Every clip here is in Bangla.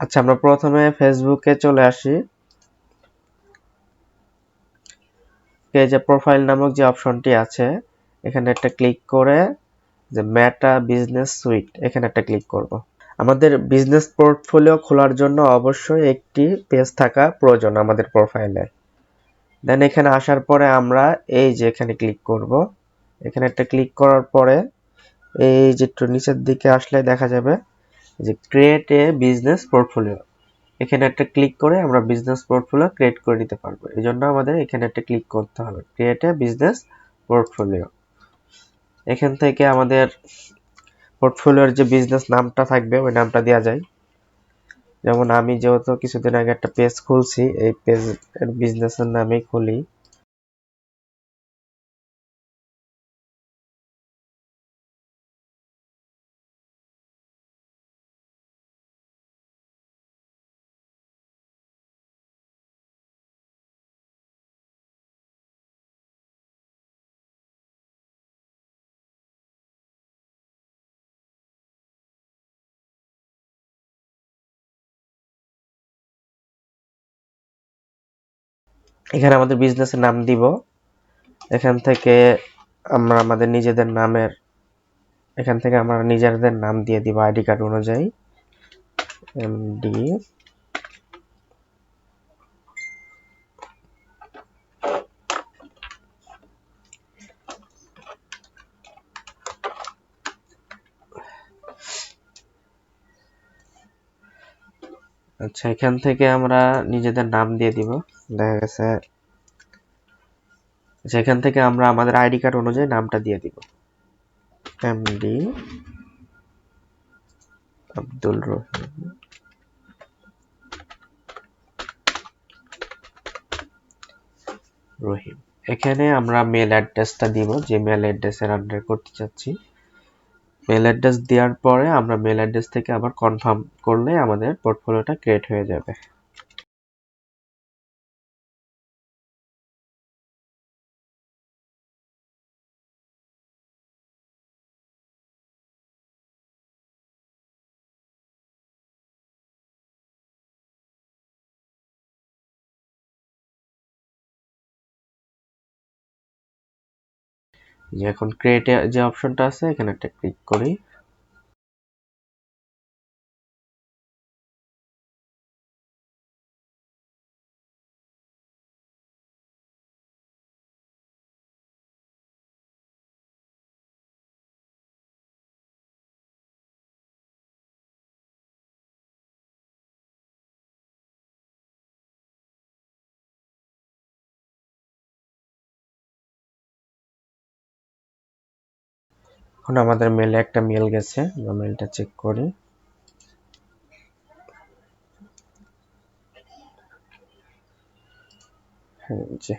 আচ্ছা আমরা প্রথমে ফেসবুকে চলে আসি। যে প্রোফাইল নামক যে অপশনটি আছে, এখানে একটা ক্লিক করে যে মেটা বিজনেস সুইট এখানে একটা ক্লিক করব। আমাদের বিজনেস পোর্টফোলিও খোলার জন্য অবশ্যই একটি পেজ থাকা প্রয়োজন আমাদের প্রোফাইলে দেন এখানে আসার পরে আমরা এই যে এখানে ক্লিক করব। এখানে একটা ক্লিক করার পরে এই যে একটু নিচের দিকে আসলে দেখা যাবে যে ক্রিয়েট এ বিজনেস পোর্টফোলিও এখানে একটা ক্লিক করে আমরা বিজনেস পোর্টফোলিও ক্রিয়েট করে নিতে পারব। এই জন্য আমাদের এখানে একটা ক্লিক করতে হবে। ক্রিয়েট এ বিজনেস পোর্টফোলিও এখান থেকে আমাদের পোর্টফোলিওর যে বিজনেস নামটা থাকবে, ওই নামটা দেওয়া যায়। যেমন আমি যেহেতু কিছুদিন আগে একটা পেজ খুলছি, এই পেজ বিজনেসের নামেই খুলি। এখানে আমাদের বিজনেসের নাম দিব। এখান থেকে আমরা আমাদের নিজেদের নামের, এখান থেকে আমরা নিজেদের নাম দিয়ে দিব আইডি কার্ড অনুযায়ী। এমডি আচ্ছা এখান থেকে আমরা নিজেদের নাম দিয়ে দিব। দেখা গেছে সেখান থেকে আমরা আমাদের আইডি কার্ড অনুযায়ী নামটা দিয়ে দিব। এমডি আব্দুল রহিম। রহিম। এখানে আমরা মেল অ্যাড্রেসটা দিব, যে মেল অ্যাড্রেসের আন্ডার করতে চাচ্ছি। মেল অ্যাড্রেস দেওয়ার পরে আমরা মেল অ্যাড্রেস থেকে আবার কনফার্ম করলে আমাদের পোর্টফোলিওটা ক্রিয়েট হয়ে যাবে। এখন ক্রিয়েটে যে অপশনটা আছে এখানে একটা ক্লিক করি। এখন আমাদের মেলে একটা মেল গেছে, আমরা মেলটা চেক করি। যে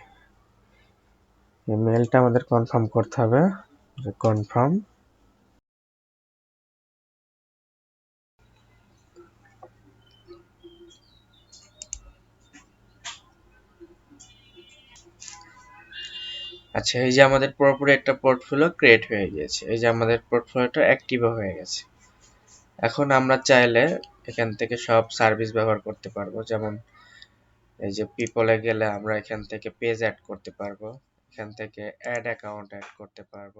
মেলটা আমাদের কনফার্ম করতে হবে। যে কনফার্ম আচ্ছা এই যে আমাদের পুরোপুরি একটা পোর্টফোলিও ক্রিয়েট হয়ে গিয়েছে, এই যে আমাদের পোর্টফোলিওটা অ্যাক্টিভ হয়ে গেছে। এখন আমরা চাইলে এখান থেকে সব সার্ভিস ব্যবহার করতে পারব, যেমন এই যে পিপলে গেলে আমরা এখান থেকে পেজ অ্যাড করতে পারব, এখান থেকে অ্যাড অ্যাকাউন্ট অ্যাড করতে পারব।